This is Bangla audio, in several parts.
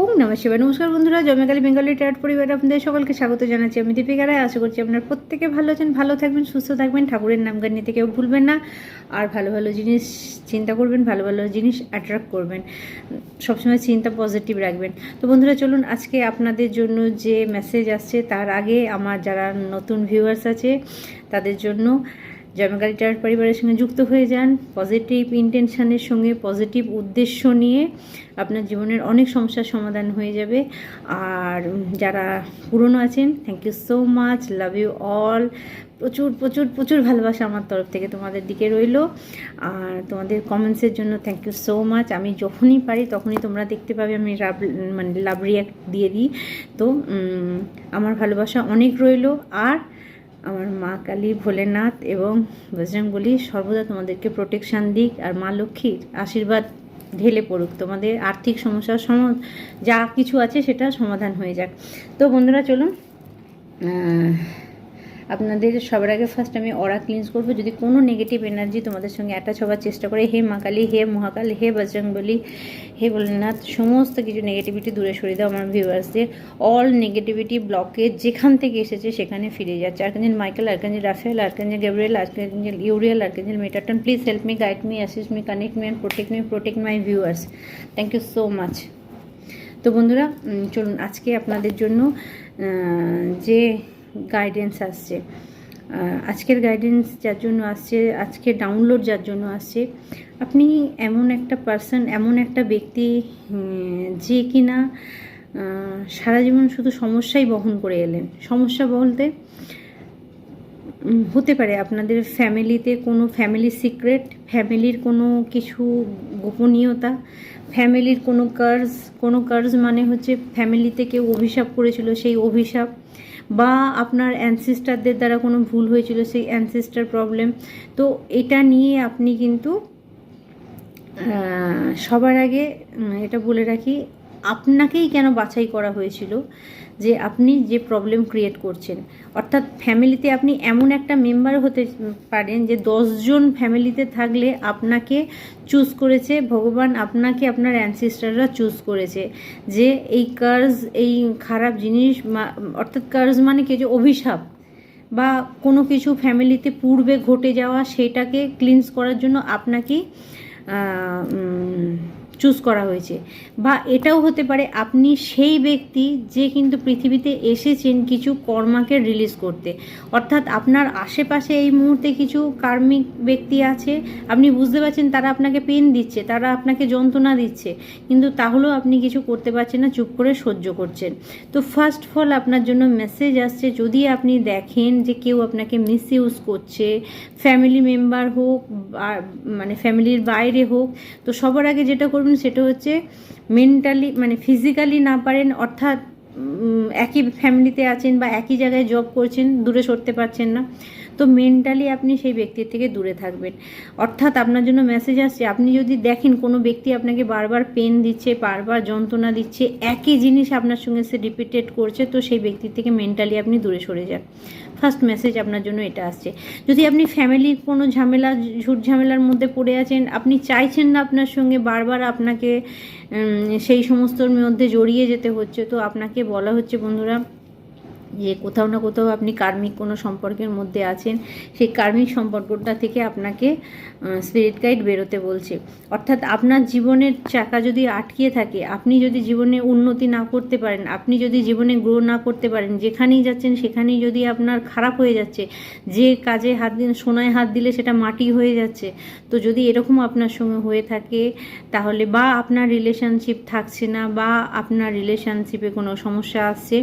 ওম নমঃ নমস্কার বন্ধুরা জমেকালী বেঙ্গলি ট্যাট পরিবারে আপনাদের সকলকে স্বাগত জানাচ্ছি আমি দীপিকা রায়। আশা করছি আপনার প্রত্যেকে ভালো আছেন, ভালো থাকবেন, সুস্থ থাকবেন। ঠাকুরের নাম গান নিতে কেউ ভুলবেন না। আর ভালো ভালো জিনিস চিন্তা করবেন, ভালো ভালো জিনিস অ্যাট্রাক্ট করবেন। সবসময় চিন্তা পজিটিভ রাখবেন। তো বন্ধুরা, চলুন আজকে আপনাদের জন্য যে মেসেজ আসছে, তার আগে আমার যারা নতুন ভিউয়ার্স আছে, তাদের জন্য জয়মাকালী টায়ার পরিবারের সঙ্গে যুক্ত হয়ে যান। পজিটিভ ইন্টেনশনের সঙ্গে পজিটিভ উদ্দেশ্য নিয়ে আপনার জীবনের অনেক সমস্যার সমাধান হয়ে যাবে। আর যারা পুরনো আছেন thank you so much love you all প্রচুর প্রচুর প্রচুর ভালোবাসা আমার তরফ থেকে তোমাদের দিকে রইল। আর তোমাদের কমেন্টসের জন্য থ্যাংক ইউ সো মাচ আমি যখনই পারি তখনই তোমরা দেখতে পাবে, আমি লাভ মানে লাভ রিয়াক্ট দিয়ে দিই। তো আমার ভালোবাসা অনেক রইল। আর আমার মা কালী, ভোলেনাথ এবং বজরংবলী সর্বদা তোমাদেরকে প্রোটেকশান দিক আর মা লক্ষ্মীর আশীর্বাদ ঢেলে পড়ুক। তোমাদের আর্থিক সমস্যার সম, যা কিছু আছে সেটা সমাধান হয়ে যাক। তো বন্ধুরা, চলুন আপনাদের সবার আগে ফার্স্ট আমি অরা ক্লিনস করব। যদি কোনো নেগেটিভ এনার্জি তোমাদের সঙ্গে অ্যাটাচ হওয়ার চেষ্টা করে, হে মা কালী, হে মহাকাল, হে বজরংবলী হে ভোলেনাথ, সমস্ত কিছু নেগেটিভিটি দূরে সরিয়ে দাও আমার ভিউয়ার্সদের অল নেগেটিভিটি ব্লকে যেখান থেকে এসেছে সেখানে ফিরে যাচ্ছে। Archangel Michael, archangel Raphael archangel Gabriel, archangel Uriel, archangel Metatron please help me guide me assist me connect me and protect me protect my viewers thank you so much তো বন্ধুরা চলুন আজকে আপনাদের জন্য যে গাইডেন্স আসছে। আজকের গাইডেন্স যার জন্য আসছে, আজকে ডাউনলোড যার জন্য আসছে, আপনি এমন একটা পার্সন এমন একটা ব্যক্তি যে কিনা সারা জীবন শুধু সমস্যাই বহন করে এলেন। সমস্যা বলতে হতে পারে আপনাদের ফ্যামিলিতে কোনো ফ্যামিলি সিক্রেট ফ্যামিলির কোনো কিছু গোপনীয়তা ফ্যামিলির কোনো কার্জ কোনো কার্জ মানে হচ্ছে ফ্যামিলিতে কেউ অভিশাপ করেছিল, সেই অভিশাপ বা আপনার অ্যানসিস্টারদের দ্বারা কোনো ভুল হয়েছিল, সেই অ্যানসিস্টার প্রবলেম তো এটা নিয়ে আপনি কিন্তু সবার আগে এটা বলে রাখি আপনাকেই কেন বাছাই করা হয়েছিল যে আপনি যে প্রবলেম ক্রিয়েট করছেন? অর্থাৎ ফ্যামিলিতে আপনি এমন একটা মেম্বার হতে পারেন যে দশজন ফ্যামিলিতে থাকলে আপনাকে চুজ করেছে, ভগবান আপনাকে আপনার অ্যানসিস্টাররা চুজ করেছে যে এই কার্জ এই খারাপ জিনিস অর্থাৎ কার্জ মানে কি? যে অভিশাপ বা কোনো কিছু ফ্যামিলিতে পূর্বে ঘটে যাওয়া সেটাকে ক্লিনস করার জন্য আপনাকেই চুজ করা হয়েছে। বা এটাও হতে পারে আপনি সেই ব্যক্তি যে কিন্তু পৃথিবীতে এসেছেন কিছু কর্মাকে রিলিজ করতে। অর্থাৎ আপনার আশেপাশে এই মুহূর্তে কিছু কার্মিক ব্যক্তি আছে, আপনি বুঝতে পারছেন তারা আপনাকে পেন দিচ্ছে, তারা আপনাকে যন্ত্রণা দিচ্ছে, কিন্তু তাহলেও আপনি কিছু করতে পারছেন না, চুপ করে সহ্য করছেন। তো ফার্স্ট ফল আপনার জন্য মেসেজ আসছে, যদি আপনি দেখেন যে কেউ আপনাকে মিস ইউজ করছে ফ্যামিলি মেম্বার হোক মানে ফ্যামিলির বাইরে হোক, তো সবার আগে যেটা করবেন সেটা হচ্ছে মেন্টালি মানে ফিজিক্যালি না পারেন, অর্থাৎ একই ফ্যামিলিতে আছেন বা একই জায়গায় জব করছেন, দূরে সরতে পারছেন না। তো মেন্টালি আপনি সেই ব্যক্তির থেকে দূরে থাকবেন। অর্থাৎ আপনার জন্য মেসেজ আসছে, আপনি যদি দেখেন কোনো ব্যক্তি আপনাকে বারবার পেন দিচ্ছে, বারবার যন্ত্রণা দিচ্ছে, একই জিনিস আপনার সঙ্গে সে রিপিটেড করছে, তো সেই ব্যক্তির থেকে মেন্টালি আপনি দূরে সরে যান। ফার্স্ট মেসেজ আপনার জন্য এটা আসছে। যদি আপনি ফ্যামিলির কোনো ঝামেলা, ঝুট ঝামেলার মধ্যে পড়ে আছেন, আপনি চাইছেন না আপনার সঙ্গে বারবার আপনাকে সেই সমস্তর মধ্যে জড়িয়ে যেতে হচ্ছে, তো আপনাকে বলা হচ্ছে, বন্ধুরা যে কোথাও না কোথাও আপনি কার্মিক কোনো সম্পর্কের মধ্যে আছেন, সেই কার্মিক সম্পর্কটা থেকে আপনাকে স্পিরিট গাইড বেরোতে বলছে। অর্থাৎ আপনার জীবনের চাকা যদি আটকিয়ে থাকে, আপনি যদি জীবনে উন্নতি না করতে পারেন, আপনি যদি জীবনে গ্রো না করতে পারেন, যেখানেই যাচ্ছেন সেখানেই যদি আপনার খারাপ হয়ে যাচ্ছে, যে কাজে হাত দিন, সোনায় হাত দিলে সেটা মাটি হয়ে যাচ্ছে। তো যদি এরকম আপনার সঙ্গে হয়ে থাকে, তাহলে বা আপনার রিলেশনশিপ থাকছে না, বা আপনার রিলেশনশিপে কোনো সমস্যা আসছে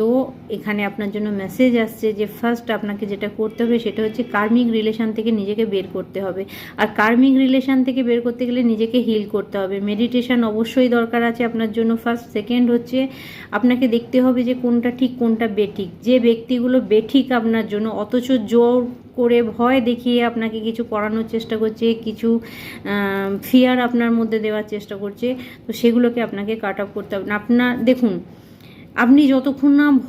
তো এখানে আপনার জন্য মেসেজ আসছে যে ফার্স্ট আপনাকে যেটা করতে হবে সেটা হচ্ছে কার্মিক রিলেশন থেকে নিজেকে বের করতে হবে। আর কার্মিক রিলেশন থেকে বের করতে গেলে নিজেকে হিল করতে হবে। মেডিটেশন অবশ্যই দরকার আছে আপনার জন্য। ফার্স্ট সেকেন্ড হচ্ছে আপনাকে দেখতে হবে যে কোনটা ঠিক, কোনটা বেঠিক। যে ব্যক্তিগুলো বেঠিক আপনার জন্য, অথচ জোর করে ভয় দেখিয়ে আপনাকে কিছু করানোর চেষ্টা করছে, কিছু ফিয়ার আপনার মধ্যে দেওয়ার চেষ্টা করছে, তো সেগুলোকে আপনাকে কাট অফ করতে হবে। আপনার, দেখুন আপনি যতক্ষণ না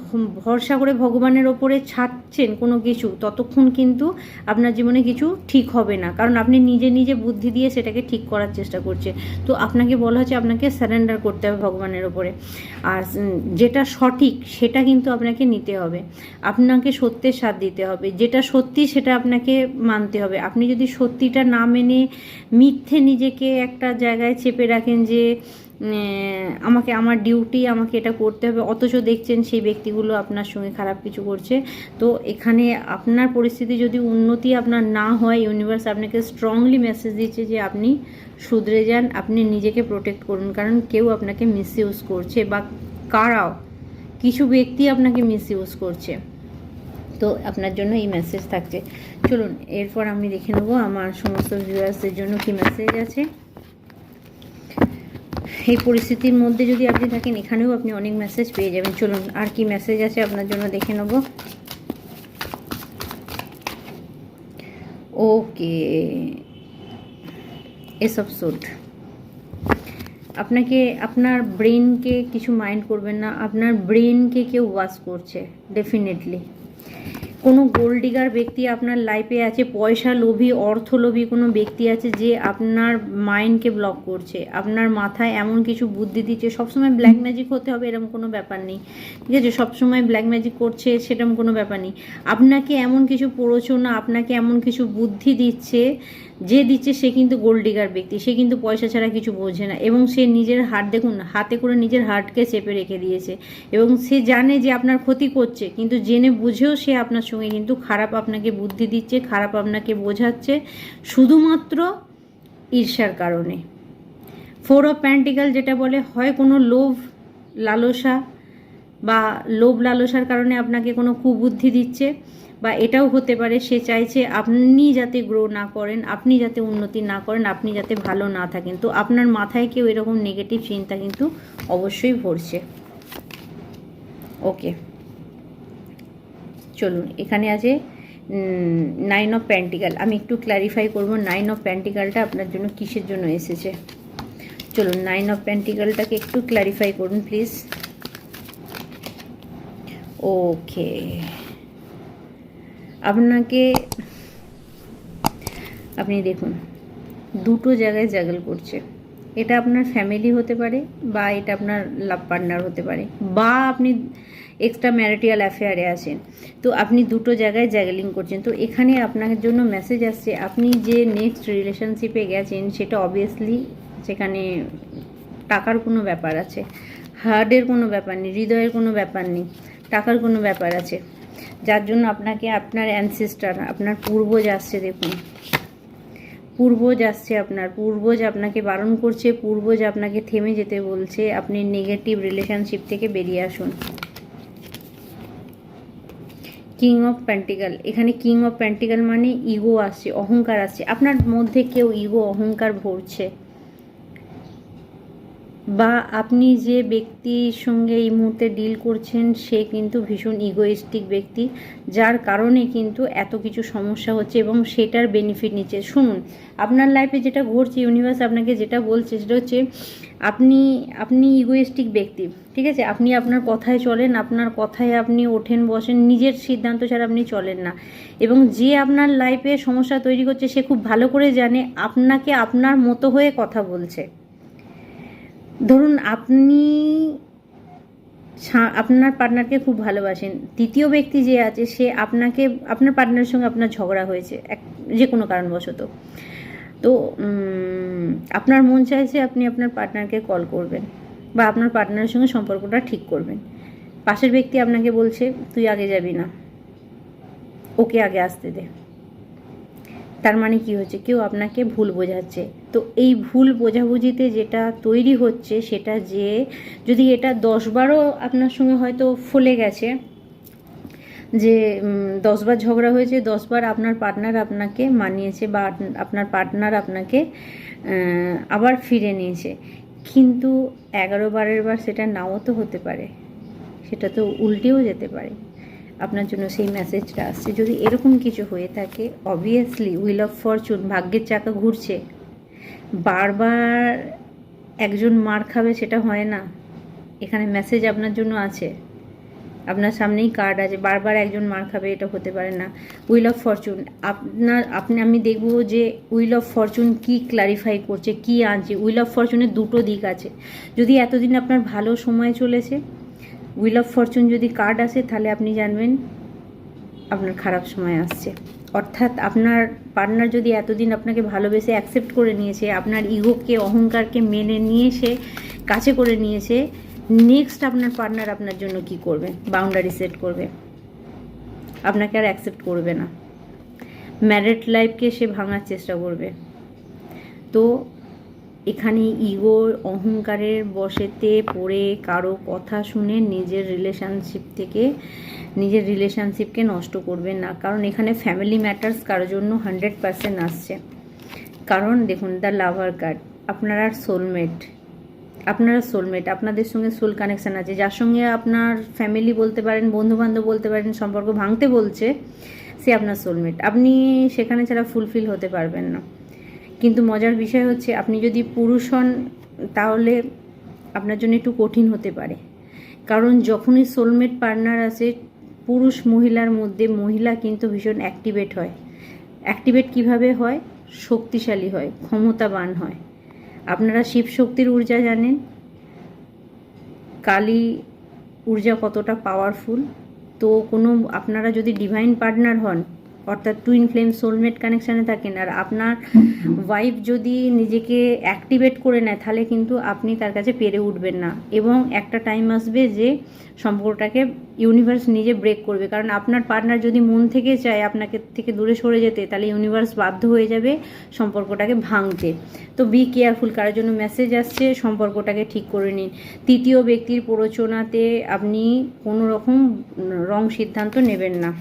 ভরসা করে ভগবানের ওপরে ছাড়ছেন কোনো কিছু, ততক্ষণ কিন্তু আপনার জীবনে কিছু ঠিক হবে না। কারণ আপনি নিজে নিজে বুদ্ধি দিয়ে সেটাকে ঠিক করার চেষ্টা করছেন। তো আপনাকে বলা হচ্ছে আপনাকে স্যারেন্ডার করতে হবে ভগবানের ওপরে। আর যেটা সঠিক সেটা কিন্তু আপনাকে নিতে হবে। আপনাকে সত্যের সাথ দিতে হবে। যেটা সত্যি সেটা আপনাকে মানতে হবে। আপনি যদি সত্যিটা না মেনে মিথ্যে নিজেকে একটা জায়গায় চেপে রাখেন যে আমাকে, আমার ডিউটি আমাকে এটা করতে হবে। অথচ দেখছেন সেই ব্যক্তিগুলো আপনার সঙ্গে খারাপ কিছু করছে। তো এখানে আপনার পরিস্থিতি যদি উন্নতি আপনার না হয় ইউনিভার্স আপনাকে স্ট্রংলি মেসেজ দিচ্ছে যে আপনি শুধরে যান, আপনি নিজেকে প্রোটেক্ট করুন। কারণ কেউ আপনাকে মিসইউজ করছে বা কারাও কিছু ব্যক্তি আপনাকে মিসইউজ করছে। তো আপনার জন্য এই মেসেজ থাকছে। চলুন, এরপর আমি দেখে নেব আমার সমস্ত ভিউয়ার্সদের জন্য কি মেসেজ আছে। এই পরিস্থিতির মধ্যে যদি আপনি থাকেন, এখানেও আপনি অনেক মেসেজ পেয়ে যাবেন। চলুন, আর কি মেসেজ আছে আপনার জন্য দেখে নেব। ওকে এসব সুট আপনাকে, আপনার ব্রেনকে কিছু মাইন্ড করবেন না। আপনার ব্রেনকে কেউ ওয়াশ করছে ডেফিনেটলি কোনো গোল্ড ডিগার ব্যক্তি আপনার লাইফে আছে পয়সা লোভী অর্থ লোভী কোনো ব্যক্তি আছে যে আপনার মাইন্ডকে ব্লক করছে, আপনার মাথায় এমন কিছু বুদ্ধি দিচ্ছে, সবসময় ব্ল্যাক ম্যাজিক হতে হবে এরকম কোনো ব্যাপার নেই, ঠিক আছে? সবসময় ব্ল্যাক ম্যাজিক করছে সেরকম কোনো ব্যাপার নেই। আপনাকে এমন কিছু প্ররোচনা, আপনাকে এমন কিছু বুদ্ধি দিচ্ছে, যে দিচ্ছে সে কিন্তু গোল্ড ডিগার ব্যক্তি, সে কিন্তু পয়সা ছাড়া কিছু বোঝে না এবং সে নিজের হাত দেখুন, হাতে করে নিজের হার্টকে চেপে রেখে দিয়েছে এবং সে জানে যে আপনার ক্ষতি করছে, কিন্তু জেনে বুঝেও সে আপনার সঙ্গে কিন্তু খারাপ আপনাকে বুদ্ধি দিচ্ছে, খারাপ আপনাকে বোঝাচ্ছে। শুধুমাত্র ঈর্ষার কারণে। ফোর অফ প্যান্টিকাল যেটা বলে, হয় কোনো লোভ, লালসা বা লোভ লালসার কারণে আপনাকে কোনো কুবুদ্ধি দিচ্ছে বা এটাও হতে পারে, সে চাইছে আপনি যাতে গ্রো না করেন, আপনি যাতে উন্নতি না করেন, আপনি যাতে ভালো না থাকেন। তো আপনার মাথায় কেউ এরকম নেগেটিভ চিন্তা কিন্তু অবশ্যই ভরছে। ওকে চলুন, এখানে আছে নাইন অফ প্যান্টিকাল আমি একটু ক্ল্যারিফাই করব নাইন অফ প্যান্টিকালটা আপনার জন্য কিসের জন্য এসেছে? চলুন নাইন অফ প্যান্টিকালটাকে একটু ক্ল্যারিফাই করুন প্লিজ ওকে আপনাকে, আপনি দেখুন, দুটো জায়গায় জাগল করছে। এটা আপনার ফ্যামিলি হতে পারে বা এটা আপনার লাভ পার্টনার হতে পারে। বা আপনি এক্সট্রা ম্যারিটাল অ্যাফেয়ারে আছেন। তো আপনি দুটো জায়গায় জ্যাগলিং করছেন। তো এখানে আপনার জন্য মেসেজ আসছে, আপনি যে নেক্সট রিলেশনশিপে গেছেন, সেটা অবভিয়াসলি সেখানে টাকার কোনো ব্যাপার আছে হার্টের কোনো ব্যাপার নেই, হৃদয়ের কোনো ব্যাপার নেই, টাকার কোনো ব্যাপার আছে। যার জন্য আপনাকে আপনার অ্যানসিস্টার আপনার পূর্বজ আসছে দেখুন। পূর্বজ আসছে আপনার, পূর্বজ আপনাকে বারণ করছে, পূর্বজ আপনাকে থেমে যেতে বলছে, আপনি নেগেটিভ রিলেশনশিপ থেকে বেরিয়ে আসুন। কিং অফ প্যান্টিকাল এখানে কিং অফ প্যান্টিকাল মানে ইগো আসে, অহংকার আসে। আপনার মধ্যে কেউ ইগো অহংকার ভরছে। বা আপনি যে ব্যক্তির সঙ্গে এই মুহূর্তে ডিল করছেন, সে কিন্তু ভীষণ ইগোয়েস্টিক ব্যক্তি, যার কারণে কিন্তু এত কিছু সমস্যা হচ্ছে এবং সেটার বেনিফিট নিচ্ছে। শুনুন, আপনার লাইফে যেটা ঘটছে ইউনিভার্স আপনাকে যেটা বলছে, সেটা হচ্ছে আপনি আপনি ইগোয়েস্টিক ব্যক্তি, ঠিক আছে? আপনি আপনার কথায় চলেন, আপনার কথায় আপনি ওঠেন, বসেন, নিজের সিদ্ধান্ত ছাড়া আপনি চলেন না। এবং যে আপনার লাইফে সমস্যা তৈরি করছে, সে খুব ভালো করে জানে, আপনাকে আপনার মতো হয়ে কথা বলছে। ধরুন আপনি আপনার পার্টনারকে খুব ভালোবাসেন, তৃতীয় ব্যক্তি যে আছে, সে আপনাকে, আপনার পার্টনারের সঙ্গে আপনার ঝগড়া হয়েছে, এক যে কোনো কারণবশত। তো আপনার মন চাইছে আপনি আপনার পার্টনারকে কল করবেন বা আপনার পার্টনারের সঙ্গে সম্পর্কটা ঠিক করবেন। পাশের ব্যক্তি আপনাকে বলছে, তুই আগে যাবি না। ওকে আগে আসতে দে। তার মানে কি হচ্ছে? কেউ আপনাকে ভুল বোঝাচ্ছে। তো এই ভুল বোঝাবুঝিতে যেটা তৈরি হচ্ছে সেটা যে যদি এটা দশবারও আপনার সঙ্গে হয়তো ফলে গেছে, যে দশবার ঝগড়া হয়েছে দশবার আপনার পার্টনার আপনাকে মানিয়েছে বা আপনার পার্টনার আপনাকে আবার ফিরে নিয়েছে। কিন্তু এগারো বারের বার সেটা নাও তো হতে পারে। সেটা তো উল্টেও যেতে পারে। আপনার জন্য সেই মেসেজটা আসছে। যদি এরকম কিছু হয়ে থাকে অবভিয়াসলি উইল অফ ফরচুন ভাগ্যের চাকা ঘুরছে। বারবার একজন মার খাবে সেটা হয় না। এখানে মেসেজ আপনার জন্য আছে। আপনার সামনেই কার্ড আছে। বারবার একজন মার খাবে, এটা হতে পারে না। উইল অফ ফরচুন আপনার, আপনি, আমি দেখব যে উইল অফ ফরচুন কি ক্লারিফাই করছে, কি আনছে। উইল অফ ফরচুনের দুটো দিক আছে। যদি এতদিন আপনার ভালো সময় চলেছে উইল অফ ফরচুন যদি কার্ড আসে, তাহলে আপনি জানবেন আপনার খারাপ সময় আসছে। অর্থাৎ আপনার পার্টনার যদি এতদিন আপনাকে ভালোবেসে অ্যাকসেপ্ট করে নিয়েছে, আপনার ইগোকে অহংকারকে মেনে নিয়ে সে কাছে করে নিয়েছে নেক্সট আপনার পার্টনার আপনার জন্য কি করবে? বাউন্ডারি সেট করবে। আপনাকে আর অ্যাকসেপ্ট করবে না। ম্যারেড লাইফকে সে ভাঙার চেষ্টা করবে। তো এখানে ইগো অহংকারের বসেতে পড়ে কারও কথা শুনে নিজের রিলেশনশিপ থেকে, নিজের রিলেশনশিপকে নষ্ট করবেন না। কারণ এখানে ফ্যামিলি ম্যাটার্স কারোর জন্য হান্ড্রেড পার্সেন্ট আসছে। কারণ দেখুন দ্য লাভার কার্ড আপনারা সোলমেট আপনারা সোলমেট আপনাদের সঙ্গে সোল কানেকশান আছে। যার সঙ্গে আপনার ফ্যামিলি বলতে পারেন, বন্ধুবান্ধব বলতে পারেন, সম্পর্ক ভাঙতে বলছে, সে আপনার সোলমেট আপনি সেখানে ছাড়া ফুলফিল হতে পারবেন না। কিন্তু মজার বিষয় হচ্ছে আপনি যদি পুরুষ হন, তাহলে আপনার জন্য একটু কঠিন হতে পারে। কারণ যখনই সোলমেট পার্টনার আসে, পুরুষ মহিলার মধ্যে মহিলা কিন্তু ভীষণ অ্যাক্টিভেট হয়। অ্যাক্টিভেট কীভাবে হয়? শক্তিশালী হয়, ক্ষমতাবান হয়। আপনারা শিব শক্তির ঊর্জা জানেন। কালী ঊর্জা কতটা পাওয়ারফুল তো কোনো, আপনারা যদি ডিভাইন পার্টনার হন অর্থাৎ টুইন ফ্লেম সোলমেট কানেকশানে থাকেন। আর আপনার ওয়াইফ যদি নিজেকে অ্যাক্টিভেট করে নেয়, তাহলে কিন্তু আপনি তার কাছে পেরে উঠবেন না। এবং একটা টাইম আসবে যে সম্পর্কটাকে ইউনিভার্স নিজে ব্রেক করবে। কারণ আপনার পার্টনার যদি মন থেকে চায় আপনাকে থেকে দূরে সরে যেতে, তাহলে ইউনিভার্স বাধ্য হয়ে যাবে সম্পর্কটাকে ভাঙতে। তো বি কেয়ারফুল কারোর জন্য মেসেজ আসছে, সম্পর্কটাকে ঠিক করে নিন। তৃতীয় ব্যক্তির প্ররোচনাতে আপনি কোনো রকম রং সিদ্ধান্ত নেবেন না।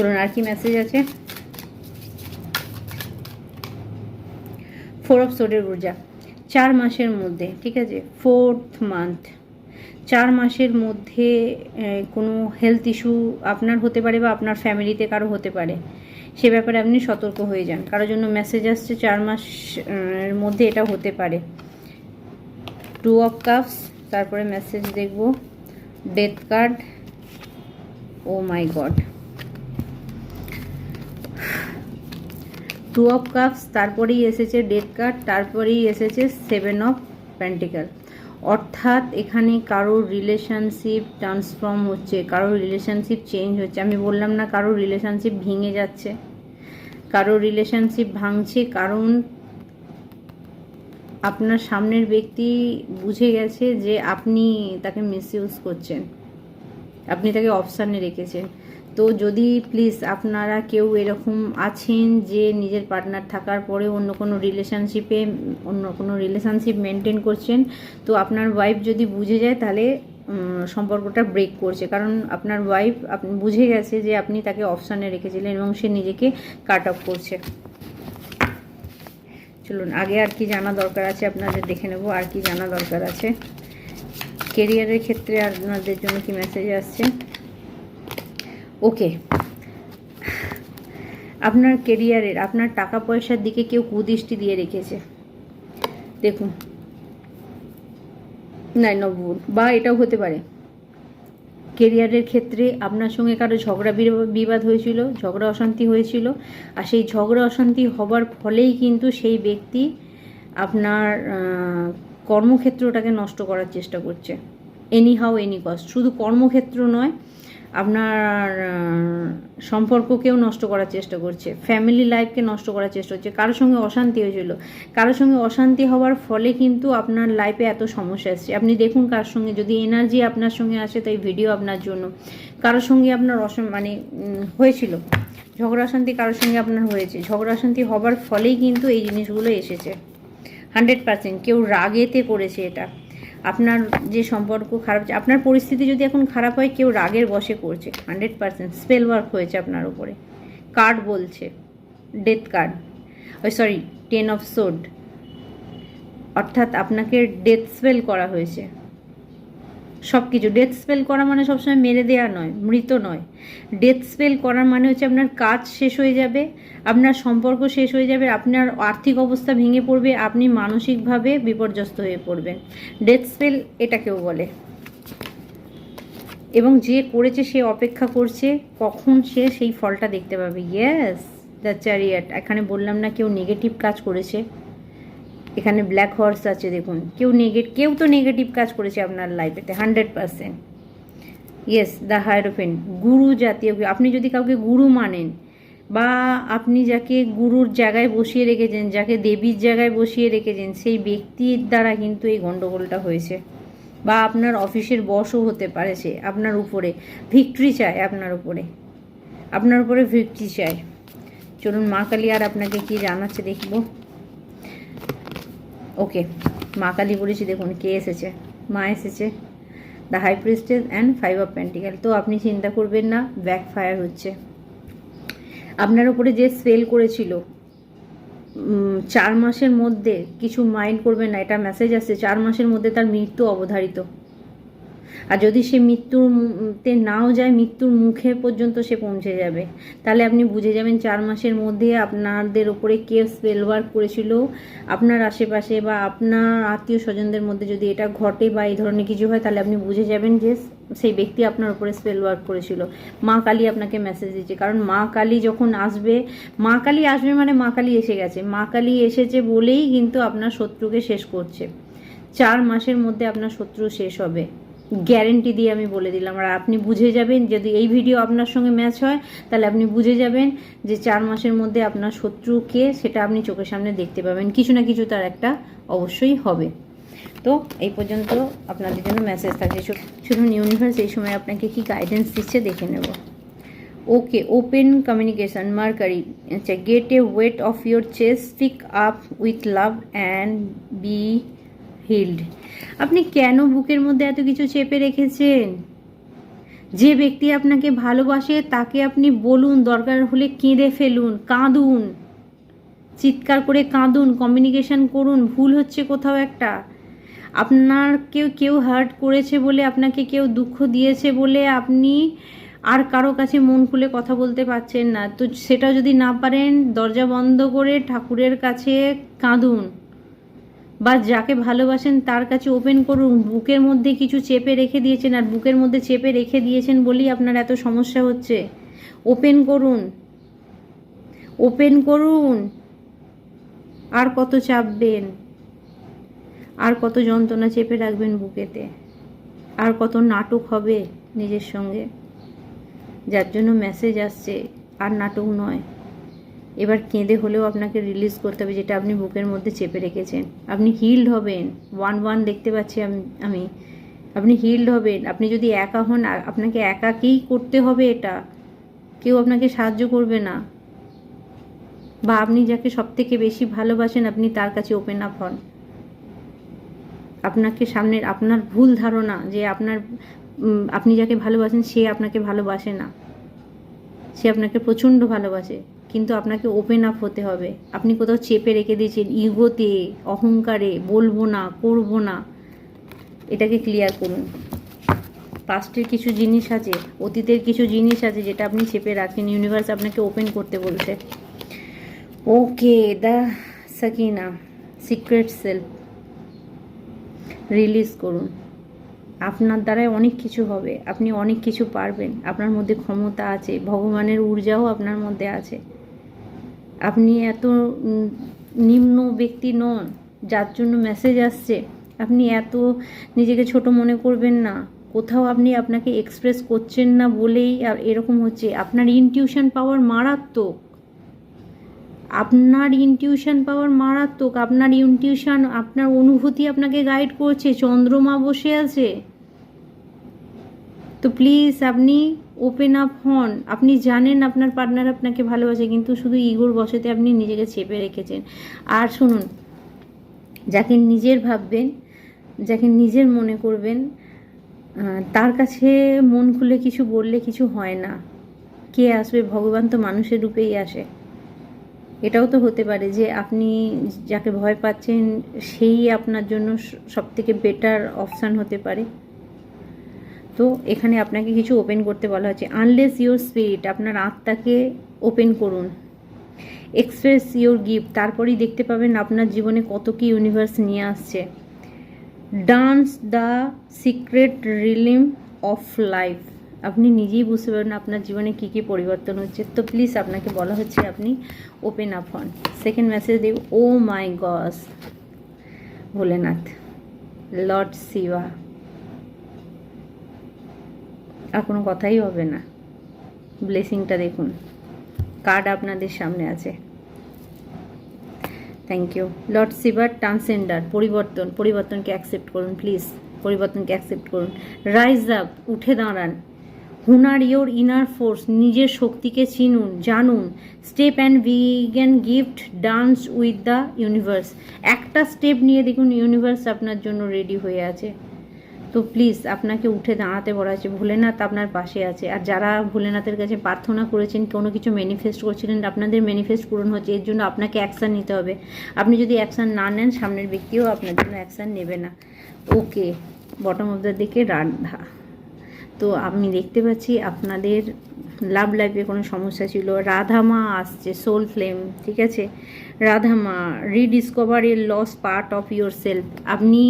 চলুন আর কি মেসেজ আছে? ফোর অফ সোডের ঊর্জা। চার মাসের মধ্যে ঠিক আছে? ফোর্থ মান্থ চার মাসের মধ্যে কোনো হেলথ ইস্যু আপনার হতে পারে বা আপনার ফ্যামিলিতে কারও হতে পারে। সে ব্যাপারে আপনি সতর্ক হয়ে যান। কারোর জন্য মেসেজ আসছে চার মাস আহ, এর মধ্যে এটা হতে পারে। টু অফ কাপস তারপরে মেসেজ দেখব। Death card oh my god two of cups তারপরেই এসেছে ডেট কার্ড তারপরেই এসেছে সেভেন অফ প্যান্টিকাল অর্থাৎ এখানে কারোর রিলেশনশিপ ট্রান্সফর্ম হচ্ছে, কারোর রিলেশনশিপ চেঞ্জ হচ্ছে। আমি বললাম না কারোর রিলেশনশিপ ভেঙে যাচ্ছে, কারোর রিলেশনশিপ ভাঙছে, কারণ আপনার সামনের ব্যক্তি বুঝে গেছে যে আপনি তাকে মিসইউজ করছেন, আপনি তাকে অপশানে রেখেছেন। তো যদি প্লিজ আপনারা কেউ এরকম আছেন যে নিজের পার্টনার থাকার পরে অন্য কোনো রিলেশনশিপে অন্য কোনো রিলেশনশিপ মেনটেন করছেন, তো আপনার ওয়াইফ যদি বুঝে যায় তাহলে সম্পর্কটা ব্রেক করছে। কারণ আপনার ওয়াইফ আপনি বুঝে গেছে যে আপনি তাকে অপশানে রেখেছিলেন এবং সে নিজেকে কাট অফ করছে। চলুন, আগে আর কি জানা দরকার আছে আপনাদের দেখে নেব আর কি জানা দরকার আছে। কেরিয়ারের ক্ষেত্রে আপনাদের জন্য কি মেসেজ আসছে? ওকে। আপনার কেরিয়ারের আপনার টাকা পয়সার দিকে কেউ কুদৃষ্টি দিয়ে রেখেছে। দেখুন। নাই নব্বর বা এটাও হতে পারে। কেরিয়ারের ক্ষেত্রে আপনার সঙ্গে কারও ঝগড়া বিবাদ হয়েছিল, ঝগড়া অশান্তি হয়েছিল, আর সেই ঝগড়া অশান্তি হবার ফলেই কিন্তু সেই ব্যক্তি আপনার কর্মক্ষেত্রটাকে নষ্ট করার চেষ্টা করছে। এনি হাউ এনি কস্ট শুধু কর্মক্ষেত্র নয় আপনার সম্পর্ককেও নষ্ট করার চেষ্টা করছে। ফ্যামিলি লাইফকে নষ্ট করার চেষ্টা করছে। কারোর সঙ্গে অশান্তি হয়েছিল। কারোর সঙ্গে অশান্তি হওয়ার ফলে কিন্তু আপনার লাইফে এত সমস্যা এসছে। আপনি দেখুন কার সঙ্গে, যদি এনার্জি আপনার সঙ্গে আসে, তাই ভিডিও আপনার জন্য। কারোর সঙ্গে আপনার অসম মানে হয়েছিল। ঝগড়া অশান্তি কারোর সঙ্গে আপনার হয়েছে। ঝগড়া অশান্তি হবার ফলেই কিন্তু এই জিনিসগুলো এসেছে। হান্ড্রেড পার্সেন্ট কেউ রাগেতে করেছে এটা। আপনার যে সম্পর্ক খারাপ আপনার পরিস্থিতি যদি এখন খারাপ হয়, কেউ রাগের বসে করছে হান্ড্রেড পারসেন্ট স্পেল ওয়ার্ক হয়েছে আপনার উপরে। কার্ড বলছে ডেথ কার্ড ওই সরি টেন অফ সোড অর্থাৎ আপনাকে ডেথ স্পেল করা হয়েছে। সব কিছু ডেথ স্পেল করা মানে সবসময় মেরে দেওয়া নয়, মৃত নয়। ডেথ স্পেল করার মানে হচ্ছে আপনার কাজ শেষ হয়ে যাবে, আপনার সম্পর্ক শেষ হয়ে যাবে, আপনার আর্থিক অবস্থা ভেঙে পড়বে, আপনি মানসিকভাবে বিপর্যস্ত হয়ে পড়বেন। ডেথ স্পেল এটাকেও বলে। এবং যে করেছে সে অপেক্ষা করছে, কখন সে সেই ফলটা দেখতে পাবে। ইয়েস দ্য চ্যারিয়াট এখানে বললাম না কেউ নেগেটিভ কাজ করেছে। এখানে ব্ল্যাক হর্স আছে দেখুন। কেউ নেগেট কেউ তো নেগেটিভ কাজ করেছে আপনার লাইফেতে hundred percent yes the hierophant গুরু জাতীয় আপনি যদি কাউকে গুরু মানেন, বা আপনি যাকে গুরুর জায়গায় বসিয়ে রেখেছেন, যাকে দেবীর জায়গায় বসিয়ে রেখেছেন, সেই ব্যক্তির দ্বারা কিন্তু এই গণ্ডগোলটা হয়েছে। বা আপনার অফিসের বসও হতে পারে সে আপনার উপরে। ভিক্টরি চায় আপনার উপরে। আপনার উপরে ভিক্টরি চায়। চলুন মা কালী আর আপনাকে কি জানাচ্ছে দেখব। ওকে মা কালী বলেছি, দেখুন, কে এসেছে? মা এসেছে the high priestess and five of pentacles তো আপনি চিন্তা করবেন না ব্যাক ফায়ার হচ্ছে। আপনার উপরে যে সেল করেছিল চার মাসের মধ্যে, কিছু মাইন্ড করবেন না, এটা মেসেজ আসছে, চার মাসের মধ্যে তার মৃত্যু অবধারিত। আর যদি সে মৃত্যুর তে নাও যায়, মৃত্যুর মুখে পর্যন্ত সে পৌঁছে যাবে। তাহলে আপনি বুঝে যাবেন চার মাসের মধ্যে আপনাদের ওপরে কে স্পেল ওয়ার্ক করেছিল। আপনার আশেপাশে বা আপনার আত্মীয় স্বজনদের মধ্যে যদি এটা ঘটে বা এই ধরনের কিছু হয়, তাহলে আপনি বুঝে যাবেন যে সেই ব্যক্তি আপনার উপরে স্পেল ওয়ার্ক করেছিল। মা কালী আপনাকে মেসেজ দিচ্ছে। কারণ মা কালী যখন আসবে, মা কালী আসবে মানে মা কালী এসে গেছে। মা কালী এসেছে বলেই কিন্তু আপনার শত্রুকে শেষ করছে। চার মাসের মধ্যে আপনার শত্রু শেষ হবে। গ্যারেন্টি দিয়ে আমি বলে দিলাম। আর আপনি বুঝে যাবেন, যদি এই ভিডিও আপনার সঙ্গে ম্যাচ হয়, তাহলে আপনি বুঝে যাবেন যে চার মাসের মধ্যে আপনার শত্রুকে সেটা আপনি চোখের সামনে দেখতে পাবেন। কিছু না কিছু তার একটা অবশ্যই হবে। তো এই পর্যন্ত আপনাদের জন্য মেসেজ থাকছে। শুধু ইউনিভার্স এই সময় আপনাকে কি গাইডেন্স দিচ্ছে দেখে নেব। ওকে ওপেন কমিউনিকেশন মার্কারি আচ্ছা get a weight off your chest speak up with love and be healed আপনি কেন বুকের মধ্যে এত কিছু চেপে রেখেছেন? যে ব্যক্তি আপনাকে ভালোবাসে, তাকে আপনি বলুন, দরকার হলে কেঁদে ফেলুন, কাঁদুন। চিৎকার করে কাঁদুন কমিউনিকেশন করুন, ভুল হচ্ছে কোথাও একটা। আপনার কেউ কেউ হার্ট করেছে বলে, আপনাকে কেউ দুঃখ দিয়েছে বলে আপনি আর কারও কাছে মন খুলে কথা বলতে পারছেন না। তো সেটা যদি না পারেন, দরজা বন্ধ করে ঠাকুরের কাছে কাঁদুন। বা যাকে ভালোবাসেন তার কাছে ওপেন করুন, বুকের মধ্যে কিছু চেপে রেখে দিয়েছেন আর বুকের মধ্যে চেপে রেখে দিয়েছেন বলেই আপনার এত সমস্যা হচ্ছে। ওপেন করুন। ওপেন করুন। আর কত চাপবেন? আর কত যন্ত্রণা চেপে রাখবেন বুকেতে? আর কত নাটক হবে নিজের সঙ্গে? যার জন্য মেসেজ আসছে, আর নাটক নয়। এবার কেঁদে হলেও আপনাকে রিলিজ করতে হবে, যেটা আপনি বুকের মধ্যে চেপে রেখেছেন। আপনি হিল্ড হবেন। ওয়ান ওয়ান দেখতে পাচ্ছি আমি আপনি হিল্ড হবেন। আপনি যদি একা হন আপনাকে একাকেই করতে হবে এটা। কেউ আপনাকে সাহায্য করবে না। বা আপনি যাকে সব থেকে বেশি ভালোবাসেন, আপনি তার কাছে ওপেন আপ হন। আপনাকে সামনের, আপনার ভুল ধারণা যে আপনার আপনি যাকে ভালোবাসেন, সে আপনাকে ভালোবাসে না। সে আপনাকে প্রচণ্ড ভালোবাসে। কিন্তু আপনাকে ওপেন আপ হতে হবে। আপনি কোথাও চেপে রেখে দিয়েছেন, ইগোতে, অহংকারে, বলব না, করব না, এটাকে ক্লিয়ার করুন। পাস্টের কিছু জিনিস আছে, অতীতের কিছু জিনিস আছে যেটা আপনি চেপে রাখেন ইউনিভার্স আপনাকে ওপেন করতে বলছে। ওকে দ্য সাকিনা সিক্রেট সেলফ রিলিজ করুন। আপনার দ্বারাই অনেক কিছু হবে, আপনি অনেক কিছু পারবেন, আপনার মধ্যে ক্ষমতা আছে, ভগবানের ঊর্জাও আপনার মধ্যে আছে। আপনি এত নিম্ন ব্যক্তি নন, যার জন্য মেসেজ আসছে, আপনি এত নিজেকে ছোট মনে করবেন না। কোথাও আপনি আপনাকে এক্সপ্রেস করছেন না বলেই আর এরকম হচ্ছে। আপনার ইনটিউশন পাওয়ার মারাত্মক। আপনার ইনটিউশন পাওয়ার মারাত্মক। আপনার ইনটিউশন আপনার অনুভূতি আপনাকে গাইড করছে। চন্দ্রমা বসে আছে। তো প্লিজ আপনি ওপেন আপ হন। আপনি জানেন আপনার পার্টনার আপনাকে ভালোবাসে, কিন্তু শুধু ইগোর বসেতে আপনি নিজেকে চেপে রেখেছেন। আর শুনুন, যাকে নিজের ভাববেন, যাকে নিজের মনে করবেন তার কাছে মন খুলে কিছু বললে কিছু হয় না। কে আসবে? ভগবান তো মানুষের রূপেই আসে। এটাও তো হতে পারে যে আপনি যাকে ভয় পাচ্ছেন, সেই আপনার জন্য সব থেকে বেটার অপশান হতে পারে। তো এখানে আপনাকে কিছু ওপেন করতে বলা হচ্ছে। আনলেস ইওর স্পিরিট আপনার আত্মাকে ওপেন করুন। এক্সপ্রেস ইওর গিফট তারপরেই দেখতে পাবেন আপনার জীবনে কত কি ইউনিভার্স নিয়ে আসছে। Dance the secret realm of life আপনি নিজেই বুঝতে পারবেন আপনার জীবনে কী কী পরিবর্তন হচ্ছে। তো প্লিজ আপনাকে বলা হচ্ছে আপনি ওপেন আপ হন। সেকেন্ড মেসেজ দিই ও my gosh Bholenath lord Shiva আর কোনো কথাই হবে না। ব্লেসিংটা দেখুন। কার্ড আপনাদের সামনে আছে। থ্যাংক ইউ লর্ড সিভার ট্রান্সেন্ডার পরিবর্তন, পরিবর্তনকে অ্যাকসেপ্ট করুন প্লিজ পরিবর্তনকে অ্যাকসেপ্ট করুন। রাইজ আপ উঠে দাঁড়ান। হুনার ইয়োর ইনার ফোর্স নিজের শক্তিকে চিনুন, জানুন। Step and vegan gift dance with the universe একটা স্টেপ নিয়ে দেখুন ইউনিভার্স আপনার জন্য রেডি হয়ে আছে। তো প্লিজ আপনাকে উঠে দাঁড়াতে বলা হয়েছে। ভোলেনাথ আপনার পাশে আছে। আর যারা ভোলেনাথের কাছে প্রার্থনা করেছেন কোনো কিছু ম্যানিফেস্ট করছিলেন, আপনাদের ম্যানিফেস্ট পূরণ হচ্ছে, এর জন্য আপনাকে অ্যাকশান নিতে হবে। আপনি যদি অ্যাকশান না নেন, সামনের ব্যক্তিও আপনার জন্য অ্যাকশান নেবে না। ওকে বটম অফ দ্য দিকে রাধা। তো আমি দেখতে পাচ্ছি আপনাদের লাভ লাইফে কোনো সমস্যা ছিল। রাধামা আসছে সোল ফ্লেম ঠিক আছে? রাধামা rediscover a lost part of yourself আপনি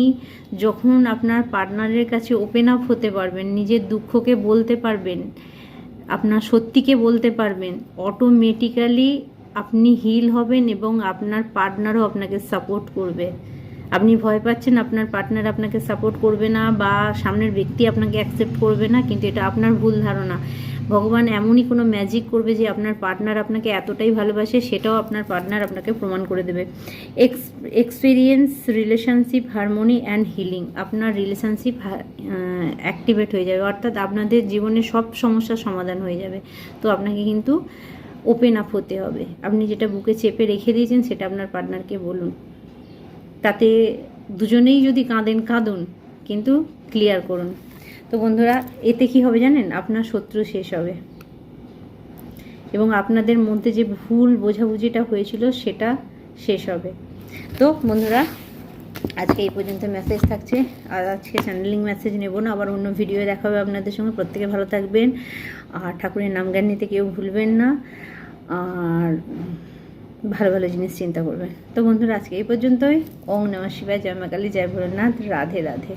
যখন আপনার পার্টনারের কাছে ওপেন আপ হতে পারবেন, নিজের দুঃখকে বলতে পারবেন, আপনার সত্যিকে বলতে পারবেন অটোমেটিক্যালি আপনি হিল হবেন এবং আপনার পার্টনারও আপনাকে সাপোর্ট করবে। আপনি ভয় পাচ্ছেন, আপনার পার্টনার আপনাকে সাপোর্ট করবে না বা সামনের ব্যক্তি আপনাকে অ্যাকসেপ্ট করবে না, কিন্তু এটা আপনার ভুল ধারণা। ভগবান এমনই কোনো ম্যাজিক করবে যে আপনার পার্টনার আপনাকে এতটাই ভালোবাসে, সেটাও আপনার পার্টনার আপনাকে প্রমাণ করে দেবে। X experience relationship harmony and healing আপনার রিলেশনশিপ অ্যাক্টিভেট হয়ে যাবে। অর্থাৎ আপনাদের জীবনে সব সমস্যার সমাধান হয়ে যাবে। তো আপনাকে কিন্তু ওপেন আপ হতে হবে। আপনি যেটা বুকে চেপে রেখে দিয়েছেন, সেটা আপনার পার্টনারকে বলুন। তাতে দুজনেই যদি কাঁদেন, কাঁদুন, কিন্তু ক্লিয়ার করুন। তো বন্ধুরা, এতে কি হবে জানেন? আপনার শত্রু শেষ হবে। এবং আপনাদের মধ্যে যে ভুল বোঝাবুঝিটা হয়েছিল, সেটা শেষ হবে। তো বন্ধুরা, আজকে এই পর্যন্ত মেসেজ থাকছে। আর আজকে চ্যানেলিং মেসেজ নেব না, আবার অন্য ভিডিও দেখা হবে আপনাদের সঙ্গে। প্রত্যেকে ভালো থাকবেন। আর ঠাকুরের নাম জ্ঞান নিতে কেউ ভুলবেন না। আর ভালো ভালো জিনিস চিন্তা করবেন তো বন্ধুরা, আজকে এই পর্যন্তই। ওং নমঃ শিবায় জয়মাকালী জয় ভোলনাথ, রাধে রাধে।